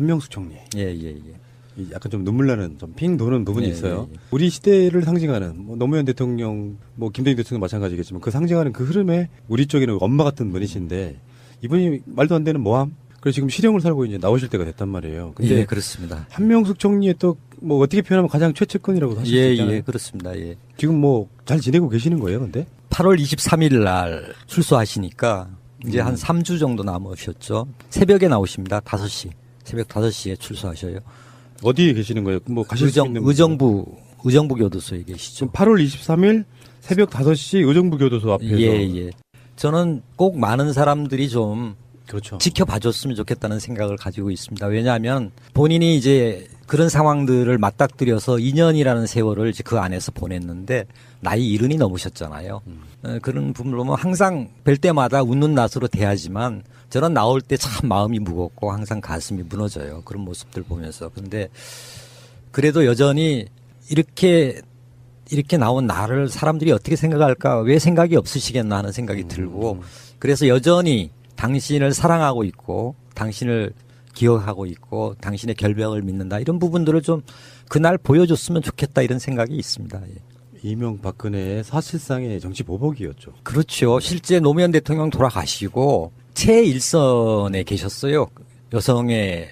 한명숙 총리. 예, 예, 예. 이 약간 좀 눈물 나는 좀 핑 도는 부분이 예, 있어요. 예, 예. 우리 시대를 상징하는 뭐 노무현 대통령, 뭐 김대중 대통령 마찬가지겠지만 그 상징하는 그 흐름에 우리 쪽에는 엄마 같은 분이신데 이분이 말도 안 되는 모함. 그래서 지금 실형을 살고 이제 나오실 때가 됐단 말이에요. 근데 예, 그렇습니다. 한명숙 총리의 또 뭐 어떻게 표현하면 가장 최측근이라고 하실 수 예, 있잖아요. 예, 그렇습니다. 예. 지금 뭐 잘 지내고 계시는 거예요, 근데? 8월 23일 날 출소하시니까 이제 음. 한 3주 정도 남으셨죠. 새벽에 나오십니다. 5시. 새벽 5시에 출소하셔요. 어디에 계시는 거예요? 뭐 가실 수 의정, 있는 의정부, 의정부 교도소에 계시죠. 지금 8월 23일 새벽 5시 의정부 교도소 앞에서 예, 예. 저는 꼭 많은 사람들이 좀 그렇죠. 지켜봐줬으면 좋겠다는 생각을 가지고 있습니다. 왜냐하면 본인이 이제 그런 상황들을 맞닥뜨려서 2년이라는 세월을 이제 그 안에서 보냈는데 나이 이른이 넘으셨잖아요. 어, 그런 부분을 보면 항상 뵐 때마다 웃는 낯으로 대하지만 저는 나올 때 참 마음이 무겁고 항상 가슴이 무너져요. 그런 모습들 보면서. 근데 그래도 여전히 이렇게 이렇게 나온 나를 사람들이 어떻게 생각할까 왜 생각이 없으시겠나 하는 생각이 들고 그래서 여전히 당신을 사랑하고 있고 당신을 기억하고 있고 당신의 결벽을 믿는다 이런 부분들을 좀 그날 보여줬으면 좋겠다 이런 생각이 있습니다. 예. 이명박근혜의 사실상의 정치 보복이었죠. 그렇죠. 실제 노무현 대통령 돌아가시고 최일선에 계셨어요. 여성의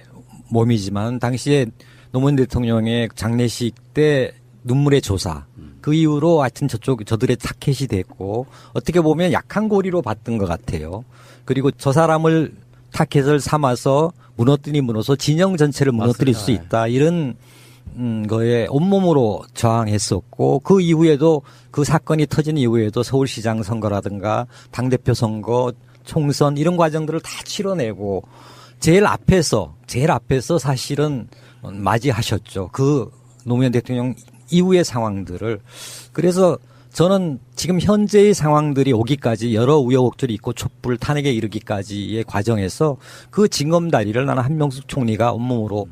몸이지만 당시에 노무현 대통령의 장례식 때 눈물의 조사 그 이후로 하여튼 저쪽 저들의 타켓이 됐고 어떻게 보면 약한 고리로 봤던 것 같아요. 그리고 저 사람을 타켓을 삼아서 무너뜨리 무너서 진영 전체를 무너뜨릴 수 맞습니다. 있다 이런 음, 거에 온몸으로 저항했었고 그 이후에도 그 사건이 터진 이후에도 서울시장 선거라든가 당대표 선거 총선 이런 과정들을 다 치러내고 제일 앞에서 제일 앞에서 사실은 맞이하셨죠. 그 노무현 대통령 이후의 상황들을 그래서 저는 지금 현재의 상황들이 오기까지 여러 우여곡절이 있고 촛불 탄핵에 이르기까지의 과정에서 그 징검다리를 나는 한명숙 총리가 온몸으로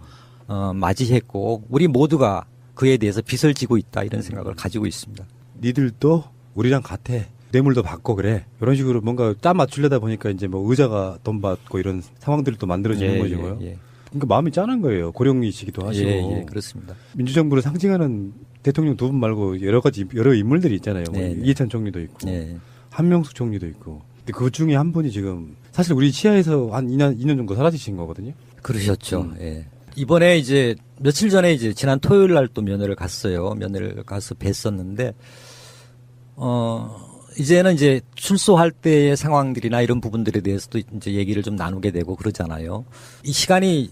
어, 맞이했고 우리 모두가 그에 대해서 빚을 지고 있다 이런 생각을 가지고 있습니다. 니들도 우리랑 같아. 뇌물도 받고 그래. 이런 식으로 뭔가 짜 맞추려다 보니까 이제 뭐 의자가 돈 받고 이런 상황들이 또 만들어지는 거고요. 예, 예. 그러니까 마음이 짠한 거예요. 고령이시기도 하시고. 예, 예, 그렇습니다. 민주정부를 상징하는 대통령 두 분 말고 여러 가지 여러 인물들이 있잖아요. 뭐 네, 네. 이해찬 총리도 있고 예. 한명숙 총리도 있고. 근데 그 중에 한 분이 지금 사실 우리 치아에서 한 2년 2년 정도 사라지신 거거든요. 그러셨죠. 음. 예. 이번에 이제 며칠 전에 이제 지난 토요일 날 또 면회를 갔어요. 면회를 가서 뵀었는데 어 이제는 이제 출소할 때의 상황들이나 이런 부분들에 대해서도 이제 얘기를 좀 나누게 되고 그러잖아요. 이 시간이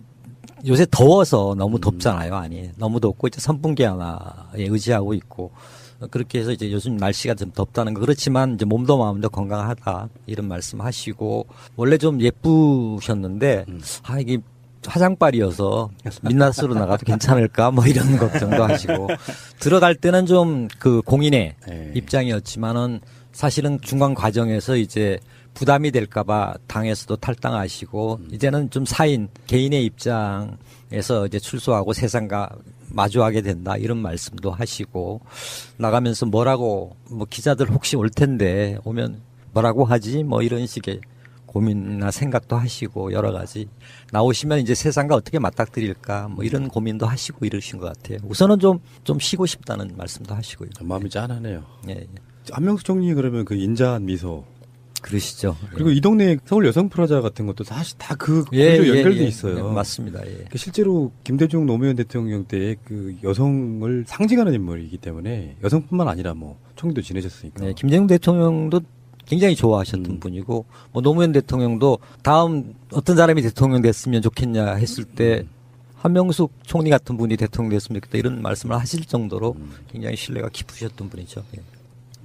요새 더워서 너무 덥잖아요. 아니 너무 덥고 이제 선풍기 하나에 의지하고 있고. 그렇게 해서 이제 요즘 날씨가 좀 덥다는 거. 그렇지만 이제 몸도 마음도 건강하다. 이런 말씀하시고. 원래 좀 예쁘셨는데 아 이게 화장빨이어서 민낯으로 나가도 괜찮을까? 뭐 이런 걱정도 하시고. 들어갈 때는 좀 그 공인의 네. 입장이었지만은 사실은 중간 과정에서 이제 부담이 될까봐 당에서도 탈당하시고 이제는 좀 사인 개인의 입장에서 이제 출소하고 세상과 마주하게 된다 이런 말씀도 하시고 나가면서 뭐라고 뭐 기자들 혹시 올 텐데 오면 뭐라고 하지 뭐 이런 식의 고민이나 생각도 하시고 여러 가지 나오시면 이제 세상과 어떻게 맞닥뜨릴까 뭐 이런 고민도 하시고 이러신 것 같아요. 우선은 좀좀 쉬고 싶다는 말씀도 하시고요. 마음이 짠하네요. 예, 예. 한명숙 총리 그러면 그 인자한 미소 그러시죠. 그리고 이 동네 서울 여성 프라자 같은 것도 사실 다그 예, 구조 예, 연결돼 예. 있어요. 예, 맞습니다. 예. 그 실제로 김대중 노무현 대통령 때의 그 여성을 상징하는 인물이기 때문에 여성뿐만 아니라 뭐 총리도 지내셨으니까. 네, 김대중 대통령도 굉장히 좋아하셨던 음. 분이고 뭐 노무현 대통령도 다음 어떤 사람이 대통령 됐으면 좋겠냐 했을 때 음. 한명숙 총리 같은 분이 대통령 됐으면 좋겠다 이런 말씀을 하실 정도로 음. 굉장히 신뢰가 깊으셨던 분이죠.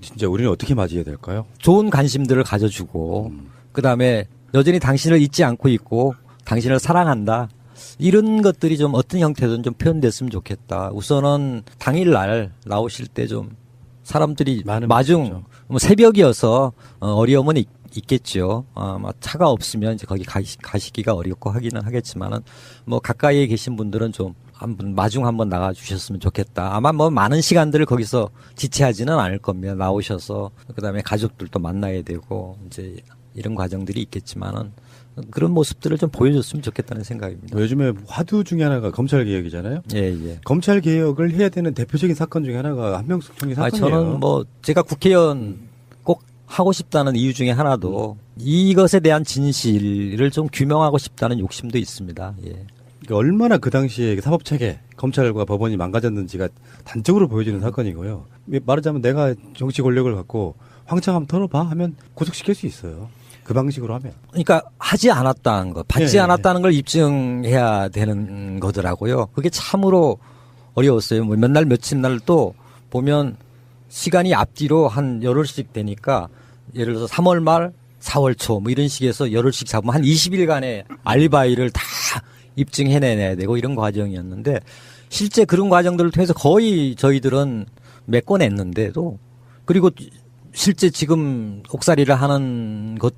예. 진짜 우리는 어떻게 맞이해야 될까요? 좋은 관심들을 가져주고 음. 그다음에 여전히 당신을 잊지 않고 있고 당신을 사랑한다. 이런 것들이 좀 어떤 형태든 좀 표현됐으면 좋겠다. 우선은 당일날 나오실 때 좀 사람들이 마중. 뭐 새벽이어서 어, 어려움은 있, 있겠죠. 어, 아마 차가 없으면 이제 거기 가시, 가시 기가 어렵고 하기는 하겠지만은 뭐 가까이에 계신 분들은 좀 한번 마중 한번 나가 주셨으면 좋겠다. 아마 뭐 많은 시간들을 거기서 지체하지는 않을 겁니다. 나오셔서 그다음에 가족들도 만나야 되고 이제 이런 과정들이 있겠지만은 그런 모습들을 좀 보여줬으면 좋겠다는 생각입니다. 뭐 요즘에 화두 중에 하나가 검찰 개혁이잖아요. 예, 예. 검찰 개혁을 해야 되는 대표적인 사건 중에 하나가 한명숙 총리 아, 사건이에요. 저는 뭐 제가 국회의원 꼭 하고 싶다는 이유 중에 하나도 이것에 대한 진실을 좀 규명하고 싶다는 욕심도 있습니다. 예. 그러니까 얼마나 그 당시에 사법 체계, 검찰과 법원이 망가졌는지가 단적으로 보여지는 사건이고요. 말하자면 내가 정치 권력을 갖고 황창 한번 털어봐 하면 구속시킬 수 있어요. 그 방식으로 하면. 그러니까 하지 않았다는 거, 받지 예, 예, 않았다는 걸 입증해야 되는 거더라고요. 그게 참으로 어려웠어요. 뭐 몇날 며칠 날 또 보면 시간이 앞뒤로 한 열흘씩 되니까 예를 들어서 3월 말, 4월 초 뭐 이런 식에서 열흘씩 잡으면 한 20일간의 알바이를 다 입증해내야 되고 이런 과정이었는데 실제 그런 과정들을 통해서 거의 저희들은 메꿔냈는데도 그리고 실제 지금 옥살이를 하는 것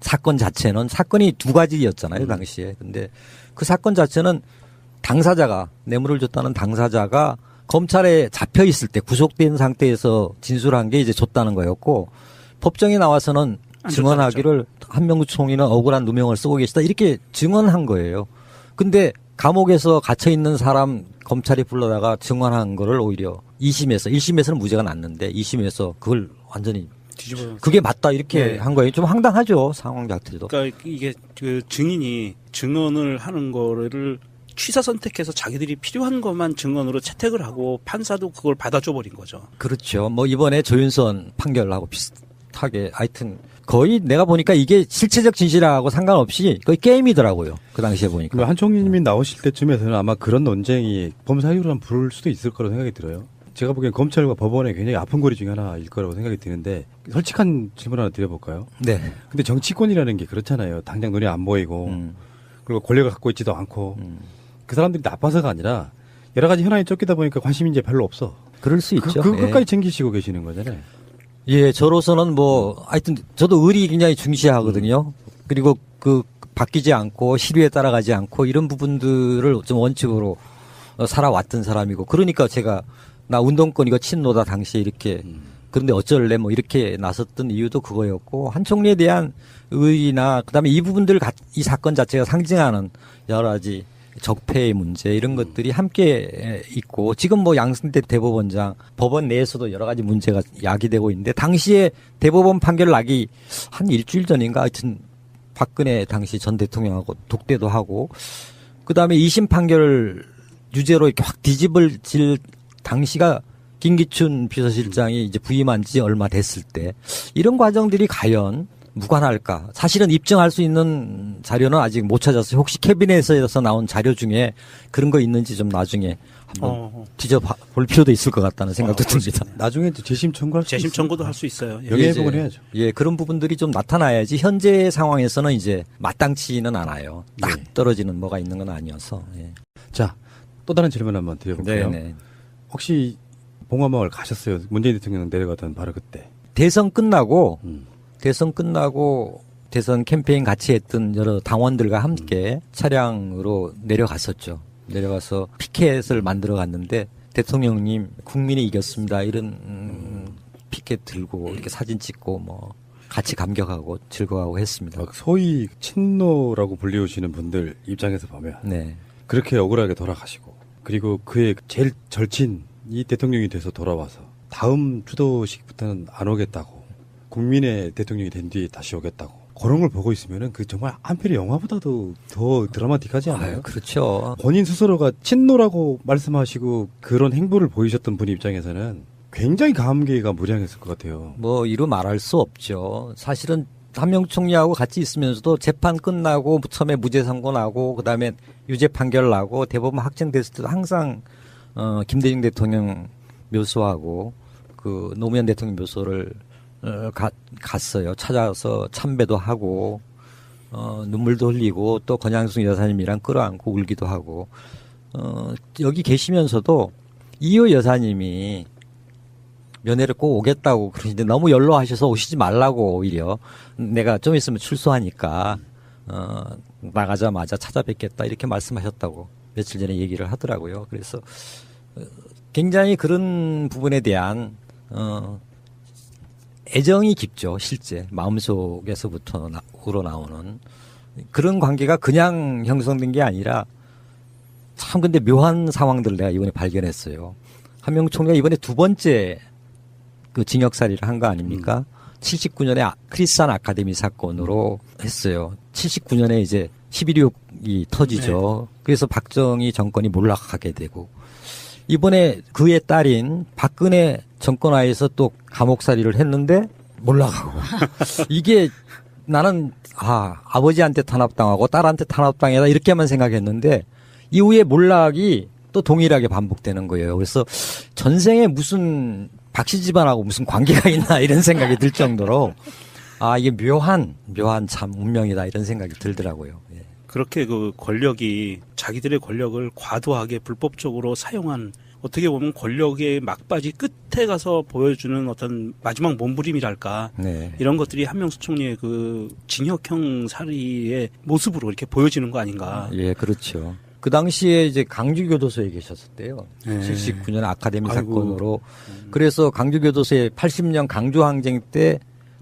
사건 자체는 사건이 두 가지였잖아요 당시에. 근데 그 사건 자체는 당사자가 뇌물을 줬다는 당사자가 검찰에 잡혀 있을 때 구속된 상태에서 진술한 게 이제 줬다는 거였고 법정에 나와서는 안 증언하기를 한명구 총리는 억울한 누명을 쓰고 계시다 이렇게 증언한 거예요. 근데 감옥에서 갇혀 있는 사람 검찰이 불러다가 증언한 거를 오히려 2심에서 1심에서는 무죄가 났는데 2심에서 그걸 완전히 뒤집어. 그게 맞다 이렇게 네. 한 거예요. 좀 황당하죠 상황 자체도. 그러니까 이게 그 증인이 증언을 하는 거를 취사 선택해서 자기들이 필요한 것만 증언으로 채택을 하고 판사도 그걸 받아줘 버린 거죠. 그렇죠. 뭐 이번에 조윤선 판결하고 비슷하게 하여튼 거의 내가 보니까 이게 실체적 진실하고 상관없이 거의 게임이더라고요. 그 당시에 보니까. 한 총리님이 나오실 때쯤에서는 아마 그런 논쟁이 범사유로 부를 수도 있을 거라고 생각이 들어요. 제가 보기엔 검찰과 법원의 굉장히 아픈 고리 중에 하나일 거라고 생각이 드는데 솔직한 질문 하나 드려볼까요? 네. 근데 정치권이라는 게 그렇잖아요. 당장 눈에 안 보이고 음, 그리고 권력을 갖고 있지도 않고 음. 그 사람들이 나빠서가 아니라 여러 가지 현안이 쫓기다 보니까 관심이 이제 별로 없어. 그럴 수 그, 있죠. 그 예. 끝까지 챙기시고 계시는 거잖아요. 예, 저로서는 뭐 하여튼 저도 의리 굉장히 중시하거든요. 그리고 그 바뀌지 않고 시류에 따라가지 않고 이런 부분들을 좀 원칙으로 어, 살아왔던 사람이고 그러니까 제가 나 운동권 이거 친노다 당시에 이렇게 그런데 어쩔래 뭐 이렇게 나섰던 이유도 그거였고 한 총리에 대한 의의나 그다음에 이 부분들 가- 이 사건 자체가 상징하는 여러 가지 적폐의 문제 이런 것들이 함께 있고 지금 뭐 양승태 대법원장 법원 내에서도 여러 가지 문제가 야기되고 있는데 당시에 대법원 판결 나기 한 일주일 전인가 하여튼 박근혜 당시 전 대통령하고 독대도 하고 그다음에 2심 판결 유죄로 이렇게 확 뒤집어질 당시가 김기춘 비서실장이 이제 부임한 지 얼마 됐을 때 이런 과정들이 과연 무관할까? 사실은 입증할 수 있는 자료는 아직 못 찾았어요. 혹시 캐비넷에서 나온 자료 중에 그런 거 있는지 좀 나중에 한번 어, 뒤져볼 필요도 있을 것 같다는 생각도 어, 수 듭니다. 나중에 또 재심 청구할 수 재심 있어요. 청구도 할 수 있어요. 예. 여기 예, 해석을 이제, 해야죠. 예, 그런 부분들이 좀 나타나야지 현재 상황에서는 이제 마땅치는 않아요. 딱 네. 떨어지는 뭐가 있는 건 아니어서. 예. 자, 또 다른 질문 한번 드려볼게요. 네, 네. 혹시 봉화마을 가셨어요? 문재인 대통령 내려가던 바로 그때. 대선 끝나고 음. 대선 끝나고 대선 캠페인 같이 했던 여러 당원들과 함께 차량으로 내려갔었죠. 내려가서 피켓을 만들어 갔는데 대통령님 국민이 이겼습니다. 이런 음, 피켓 들고 이렇게 사진 찍고 뭐 같이 감격하고 즐거워하고 했습니다. 막 소위 친노라고 불리우시는 분들 입장에서 보면 네. 그렇게 억울하게 돌아가시고 그리고 그의 제일 절친이 대통령이 돼서 돌아와서 다음 추도식부터는 안 오겠다고 국민의 대통령이 된 뒤에 다시 오겠다고 그런 걸 보고 있으면은 그 정말 한편의 영화보다도 더 드라마틱하지 않아요? 아유, 그렇죠. 본인 스스로가 친노라고 말씀하시고 그런 행보를 보이셨던 분 입장에서는 굉장히 감개가 무량했을 것 같아요. 뭐 이루 말할 수 없죠. 사실은 한명 총리하고 같이 있으면서도 재판 끝나고 처음에 무죄 선고 나고 그다음에 유죄 판결 나고 대법원 확정됐을 때도 항상 어 김대중 대통령 묘소하고 그 노무현 대통령 묘소를 어, 가, 갔어요. 찾아서 참배도 하고 어 눈물도 흘리고 또 권양숙 여사님이랑 끌어안고 울기도 하고 어 여기 계시면서도 이호 여사님이 면회를 꼭 오겠다고 그러시는데 너무 연로하셔서 오시지 말라고 오히려 내가 좀 있으면 출소하니까 어 나가자마자 찾아뵙겠다 이렇게 말씀하셨다고 며칠 전에 얘기를 하더라고요. 그래서 어, 굉장히 그런 부분에 대한 어 애정이 깊죠 실제 마음속에서부터 나, 우러나오는 그런 관계가 그냥 형성된 게 아니라 참 근데 묘한 상황들을 내가 이번에 발견했어요. 한명 총리가 이번에 두 번째 그 징역살이를 한 거 아닙니까? 79년에 아- 크리스찬 아카데미 사건으로 했어요. 79년에 이제 11.6이 터지죠. 그래서 박정희 정권이 몰락하게 되고 이번에 그의 딸인 박근혜 정권하에서 또 감옥살이를 했는데 몰락하고 이게 나는 아 아버지한테 탄압당하고 딸한테 탄압당해다 이렇게만 생각했는데 이후에 몰락이 또 동일하게 반복되는 거예요. 그래서 전생에 무슨 박씨 집안하고 무슨 관계가 있나 이런 생각이 들 정도로 아 이게 묘한 묘한 참 운명이다 이런 생각이 들더라고요. 예. 그렇게 그 권력이 자기들의 권력을 과도하게 불법적으로 사용한 어떻게 보면 권력의 막바지 끝에 가서 보여주는 어떤 마지막 몸부림이랄까 네. 이런 것들이 한명수 총리의 그 징역형 살이의 모습으로 이렇게 보여지는 거 아닌가. 예, 그렇죠. 그 당시에 이제 강주교도소에 계셨었대요. 네. 79년 아카데미 아이고. 사건으로. 그래서 강주교도소에 80년 강주항쟁 때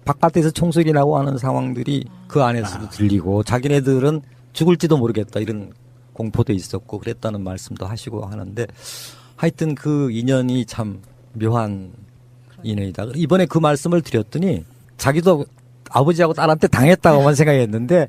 바깥에서 총소리 나고 하는 상황들이 그 안에서도 들리고 자기네들은 죽을지도 모르겠다 이런 공포도 있었고 그랬다는 말씀도 하시고 하는데 하여튼 그 인연이 참 묘한 인연이다. 이번에 그 말씀을 드렸더니 자기도 아버지하고 딸한테 당했다고만 생각했는데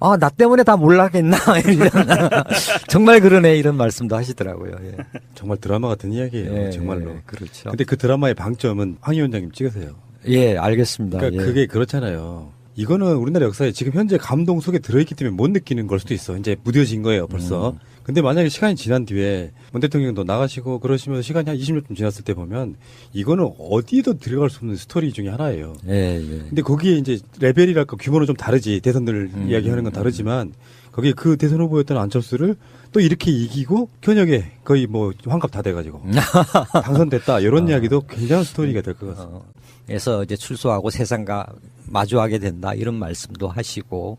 아 나 때문에 다 몰락했나 이런 정말 그러네 이런 말씀도 하시더라고요. 예. 정말 드라마 같은 이야기예요. 예, 정말로. 예, 그렇죠. 근데 그 드라마의 방점은 황 위원장님 찍으세요. 예, 알겠습니다. 그러니까 예. 그게 그렇잖아요. 이거는 우리나라 역사에 지금 현재 감동 속에 들어있기 때문에 못 느끼는 걸 수도 있어. 이제 무뎌진 거예요, 벌써. 음. 근데 만약에 시간이 지난 뒤에 문 대통령도 나가시고 그러시면서 시간이 한 20년쯤 지났을 때 보면 이거는 어디에도 들어갈 수 없는 스토리 중에 하나예요. 예, 예. 근데 거기에 이제 레벨이랄까 규모는 좀 다르지. 대선들 음. 이야기하는 건 다르지만 거기에 그 대선 후보였던 안철수를 또 이렇게 이기고 현역에 거의 뭐 환갑 다 돼가지고 당선됐다. 이런 이야기도 굉장한 스토리가 될 것 같습니다. 어, 그래서 이제 출소하고 세상과 마주하게 된다 이런 말씀도 하시고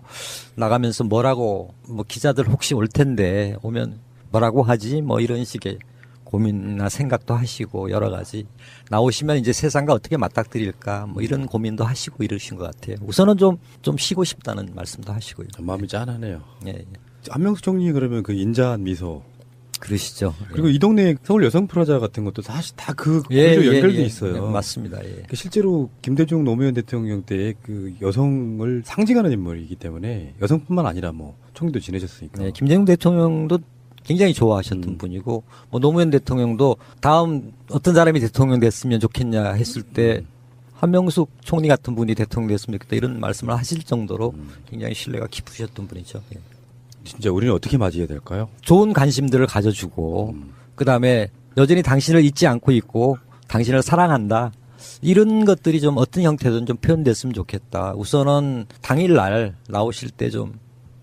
나가면서 뭐라고 뭐 기자들 혹시 올 텐데 오면 뭐라고 하지 뭐 이런 식의 고민이나 생각도 하시고 여러 가지 나오시면 이제 세상과 어떻게 맞닥뜨릴까 뭐 이런 고민도 하시고 이러신 것 같아요. 우선은 좀좀 쉬고 싶다는 말씀도 하시고요. 마음이 짠하네요. 예, 예. 한명수 총리 그러면 그 인자한 미소 그러시죠. 그리고 이 동네 서울 여성 프라자 같은 것도 사실 다그 예, 구조 예, 연결돼 예. 있어요. 네, 맞습니다. 예. 그 실제로 김대중 노무현 대통령 때 그 여성을 상징하는 인물이기 때문에 여성뿐만 아니라 뭐 총리도 지내셨으니까. 네, 김대중 대통령도 굉장히 좋아하셨던 음. 분이고 뭐 노무현 대통령도 다음 어떤 사람이 대통령 됐으면 좋겠냐 했을 때 한명숙 총리 같은 분이 대통령 됐으면 좋겠다 이런 말씀을 하실 정도로 음. 굉장히 신뢰가 깊으셨던 분이죠. 예. 진짜 우리는 어떻게 맞이해야 될까요? 좋은 관심들을 가져주고 음. 그다음에 여전히 당신을 잊지 않고 있고 당신을 사랑한다. 이런 것들이 좀 어떤 형태든 좀 표현됐으면 좋겠다. 우선은 당일날 나오실 때 좀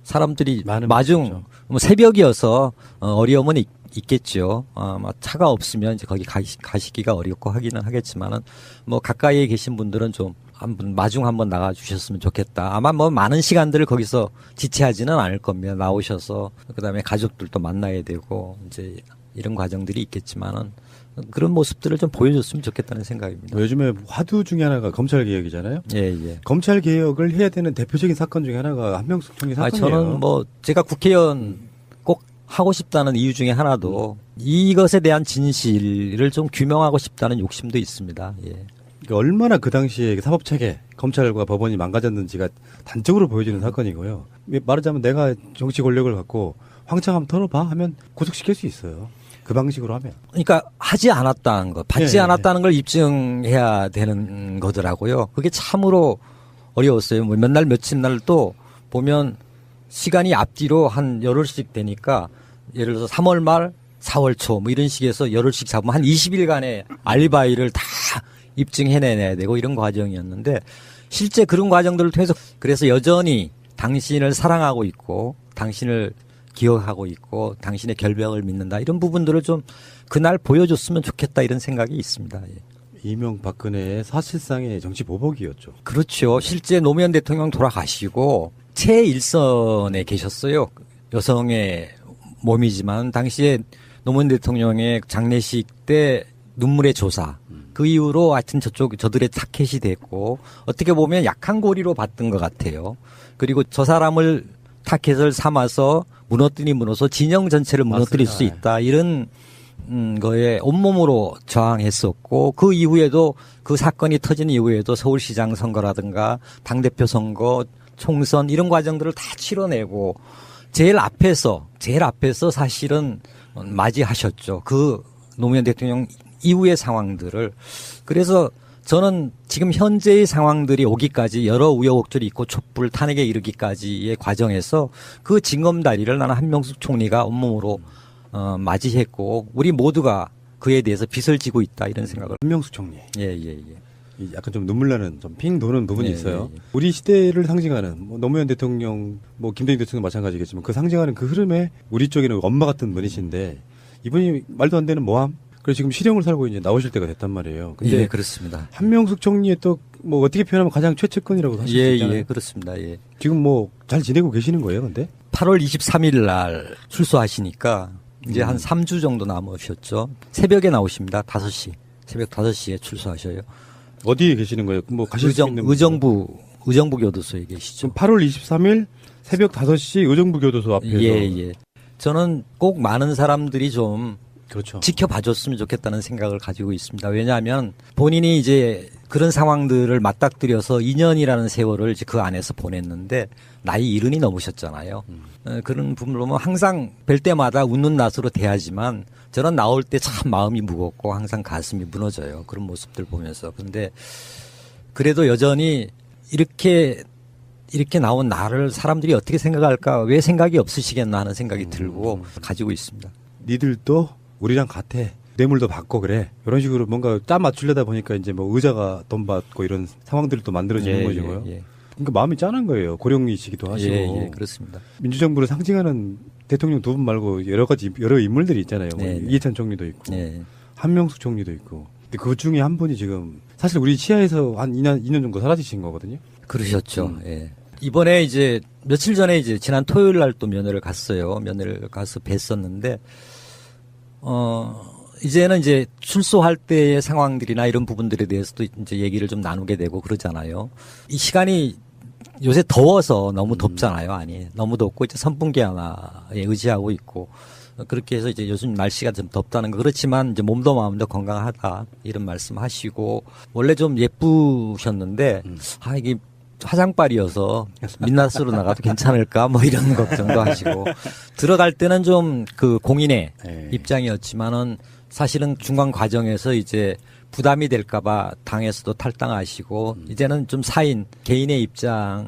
사람들이 많은 마중. 뭐 새벽이어서 어, 어려움은 있, 있겠죠. 아마 차가 없으면 이제 거기 가시, 가시기가 어렵고 하기는 하겠지만은 뭐 가까이에 계신 분들은 좀 한번 마중 한번 나가 주셨으면 좋겠다. 아마 뭐 많은 시간들을 거기서 지체하지는 않을 겁니다. 나오셔서 그다음에 가족들도 만나야 되고 이제 이런 과정들이 있겠지만은 그런 모습들을 좀 보여줬으면 좋겠다는 생각입니다. 뭐 요즘에 화두 중에 하나가 검찰 개혁이잖아요. 예, 예. 검찰 개혁을 해야 되는 대표적인 사건 중에 하나가 한명숙 총리 아, 사건이에요. 저는 뭐 제가 국회의원 꼭 하고 싶다는 이유 중에 하나도 이것에 대한 진실을 좀 규명하고 싶다는 욕심도 있습니다. 예. 얼마나 그 당시에 사법 체계, 검찰과 법원이 망가졌는지가 단적으로 보여지는 사건이고요. 말하자면 내가 정치 권력을 갖고 황창 한번 털어봐 하면 구속시킬 수 있어요. 그 방식으로 하면. 그러니까 하지 않았다는 것, 받지 예, 예, 않았다는 걸 입증해야 되는 거더라고요. 그게 참으로 어려웠어요. 뭐 몇 날 며칠 날 또 보면 시간이 앞뒤로 한 열흘씩 되니까 예를 들어서 3월 말, 4월 초 뭐 이런 식에서 열흘씩 잡으면 한 20일간의 알리바이를 다 입증해내야 되고 이런 과정이었는데 실제 그런 과정들을 통해서 그래서 여전히 당신을 사랑하고 있고 당신을 기억하고 있고 당신의 결벽을 믿는다 이런 부분들을 좀 그날 보여줬으면 좋겠다 이런 생각이 있습니다. 예. 이명박근혜의 사실상의 정치 보복이었죠. 그렇죠. 실제 노무현 대통령 돌아가시고 최일선에 계셨어요. 여성의 몸이지만 당시에 노무현 대통령의 장례식 때 눈물의 조사 그 이후로 하여튼 저쪽 저들의 타켓이 됐고 어떻게 보면 약한 고리로 봤던 것 같아요. 그리고 저 사람을 타켓을 삼아서 무너뜨리 무너서 진영 전체를 무너뜨릴 수 맞습니다. 있다. 이런 음, 거에 온몸으로 저항했었고 그 이후에도 그 사건이 터진 이후에도 서울시장 선거라든가 당대표 선거, 총선 이런 과정들을 다 치러내고 제일 앞에서 제일 앞에서 사실은 맞이하셨죠. 그 노무현 대통령 이후의 상황들을 그래서 저는 지금 현재의 상황들이 오기까지 여러 우여곡절이 있고 촛불 탄핵에 이르기까지의 과정에서 그 징검다리를 나는 한명숙 총리가 온몸으로 어, 맞이했고 우리 모두가 그에 대해서 빚을 지고 있다 이런 생각을 한명숙 총리. 예예 예. 이 약간 좀 눈물 나는 좀 핑 도는 부분이 예, 있어요. 예, 예. 우리 시대를 상징하는 뭐 노무현 대통령, 뭐 김대중 대통령 마찬가지겠지만 그 상징하는 그 흐름에 우리 쪽에는 엄마 같은 분이신데 이분이 말도 안 되는 모함. 그래서 지금 실형을 살고 이제 나오실 때가 됐단 말이에요. 근데 예 그렇습니다. 한명숙 총리의 또 뭐 어떻게 표현하면 가장 최측근이라고 하실 수예 있잖아요. 예 그렇습니다. 예. 지금 뭐 잘 지내고 계시는 거예요, 근데? 8월 23일 날 출소하시니까 이제 음. 한 3주 정도 남으셨죠. 새벽에 나오십니다. 5시. 새벽 5시에 출소하셔요. 어디에 계시는 거예요? 뭐 가실 수 의정, 있는 의정부, 의정부 교도소에 계시죠. 지금 8월 23일 새벽 5시 의정부 교도소 앞에서 예, 예. 저는 꼭 많은 사람들이 좀 그렇죠. 지켜봐줬으면 좋겠다는 생각을 가지고 있습니다. 왜냐하면 본인이 이제 그런 상황들을 맞닥뜨려서 2년이라는 세월을 이제 그 안에서 보냈는데 나이 이른이 넘으셨잖아요. 어, 그런 부분을 보면 항상 뵐 때마다 웃는 낯으로 대하지만 저는 나올 때 참 마음이 무겁고 항상 가슴이 무너져요. 그런 모습들 보면서. 근데 그래도 여전히 이렇게 이렇게 나온 나를 사람들이 어떻게 생각할까 왜 생각이 없으시겠나 하는 생각이 들고 가지고 있습니다. 니들도 우리랑 같아. 뇌물도 받고 그래. 이런 식으로 뭔가 짜 맞추려다 보니까 이제 뭐 의자가 돈 받고 이런 상황들이 또 만들어지는 거죠. 예, 예. 그러니까 마음이 짠한 거예요. 고령이시기도 하시고. 예, 예, 그렇습니다. 민주정부를 상징하는 대통령 두 분 말고 여러 가지 여러 인물들이 있잖아요. 뭐 네, 네. 이해찬 총리도 있고 예. 한명숙 총리도 있고. 근데 그 중에 한 분이 지금 사실 우리 치아에서 한 2년 2년 정도 사라지신 거거든요. 그러셨죠. 음. 예. 이번에 이제 며칠 전에 이제 지난 토요일 날 또 면회를 갔어요. 면회를 가서 뵀었는데 어 이제는 이제 출소할 때의 상황들이나 이런 부분들에 대해서도 이제 얘기를 좀 나누게 되고 그러잖아요. 이 시간이 요새 더워서 너무 덥잖아요. 아니 너무 덥고 이제 선풍기 하나에 의지하고 있고 그렇게 해서 이제 요즘 날씨가 좀 덥다는 거 그렇지만 이제 몸도 마음도 건강하다 이런 말씀하시고 원래 좀 예쁘셨는데 아 이게 화장빨이어서 민낯으로 나가도 괜찮을까? 뭐 이런 걱정도 하시고. 들어갈 때는 좀 그 공인의 네. 입장이었지만은 사실은 중간 과정에서 이제 부담이 될까봐 당에서도 탈당하시고 이제는 좀 사인 개인의 입장